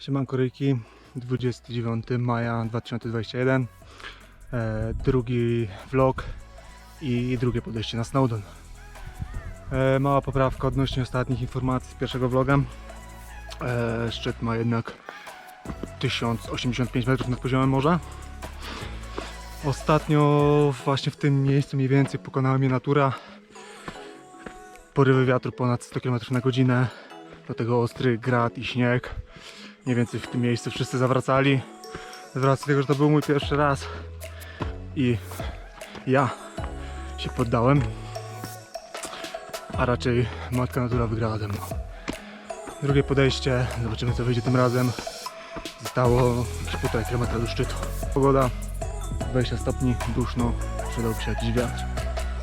Siemanko Ryki, 29 maja 2021 e, Drugi vlog i drugie podejście na Snowdon. E, Mała poprawka odnośnie ostatnich informacji z pierwszego vloga. E, Szczyt ma jednak 1085 metrów nad poziomem morza. Ostatnio właśnie w tym miejscu mniej więcej pokonała mnie natura. Porywy wiatru ponad 100 km na godzinę. Do tego ostry grad i śnieg mniej więcej w tym miejscu wszyscy zawracali. Z racji tego, że to był mój pierwszy raz. I ja się poddałem. A raczej matka natura wygrała ze mną. Drugie podejście, zobaczymy co wyjdzie tym razem. Zostało jakieś półtora do szczytu. Pogoda 20 stopni, duszno przydałby się jakiś wiatr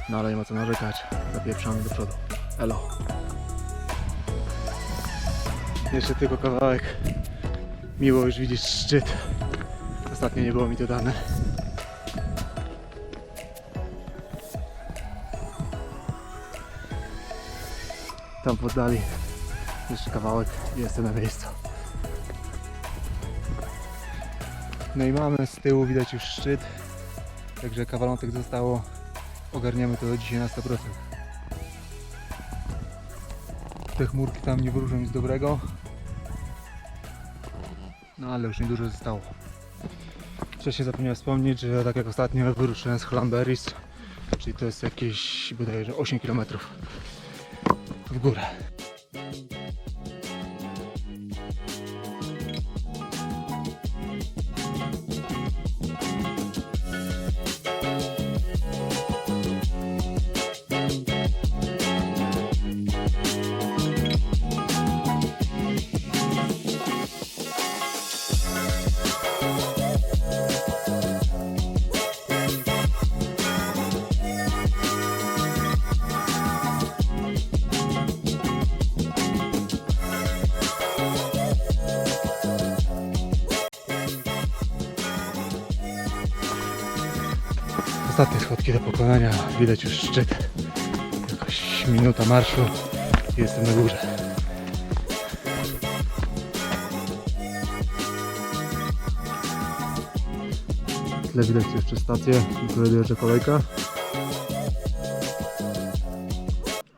no ale nie ma co narzekać zapieprzamy do przodu. Elo. Jeszcze tylko kawałek Miło już widzieć szczyt. Ostatnio nie było mi to dane. Tam w oddali jeszcze kawałek i jestem na miejscu. No i mamy z tyłu widać już szczyt. Także kawalątek zostało. Ogarniemy to dzisiaj na 100%. Te chmurki tam nie wróżą nic dobrego. No ale już niedużo zostało. Wcześniej zapomniałem wspomnieć, że tak jak ostatnio wyruszyłem z Hlamberis, czyli to jest jakieś bodajże 8 km w górę. Ostatnie schodki do pokonania, widać już szczyt. Jakoś minuta marszu i jestem na górze. W tle widać jeszcze stację, tu dojeżdża kolejka.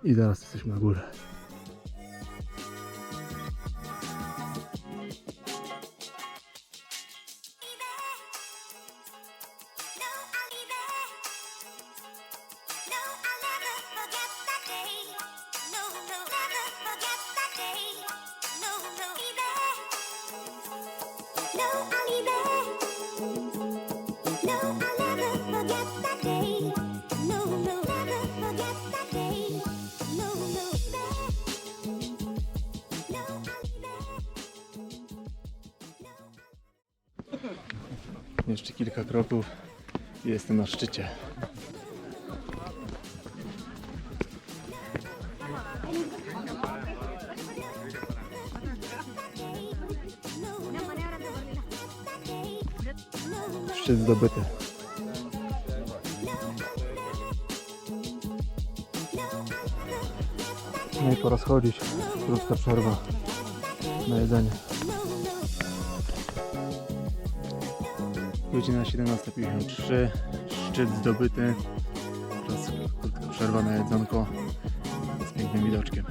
I zaraz jesteśmy na górze. Jeszcze kilka kroków i jestem na szczycie. Szczyt zdobyty. No i pora schodzić. Krótka przerwa na jedzenie. Godzina 17.53, szczyt zdobyty, teraz krótka przerwa na jedzonko z pięknym widoczkiem.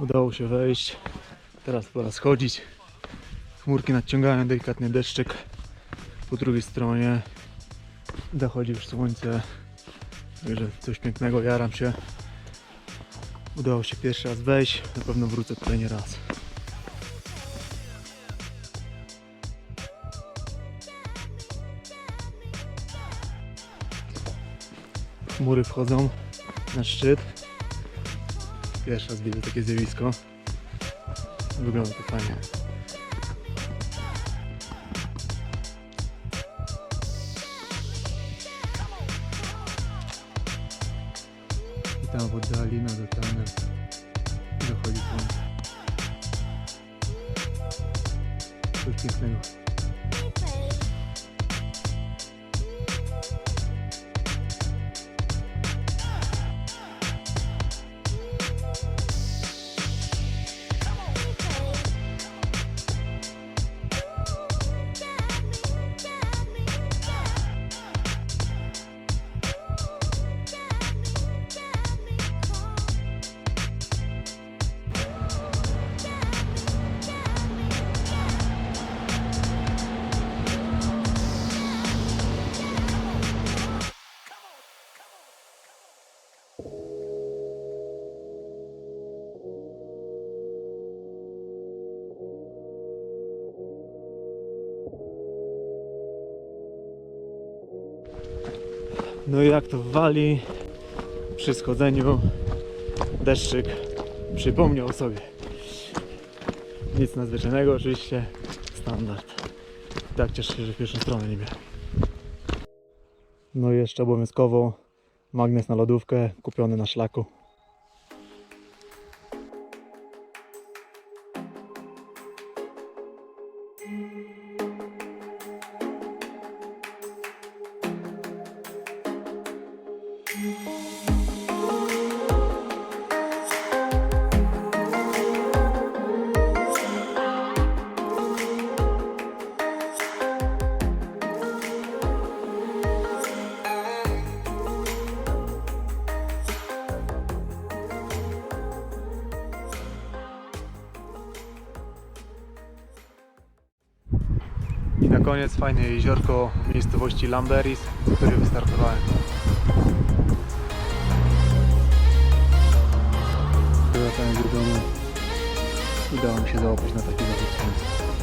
Udało się wejść, teraz pora schodzić. Chmurki nadciągają, delikatny deszczyk. po drugiej stronie zachodzi już słońce. Także coś pięknego, jaram się. Udało się pierwszy raz wejść, na pewno wrócę tutaj nie raz. Chmury wchodzą na szczyt. Pierwszy raz widzę takie zjawisko. Wygląda to fajnie. I tam w oddali nad oceanem zachodzi słońce. Coś pięknego. No i jak to wali przy schodzeniu deszczyk przypomniał sobie. Nic nadzwyczajnego oczywiście, standard. Tak cieszę się, że pierwszą stronę nie miałem. No i jeszcze obowiązkowo magnes na lodówkę kupiony na szlaku. I na koniec fajne jeziorko w miejscowości Lamberis, z której wystartowałem. Do domu udało mi się załapać na taki zachód.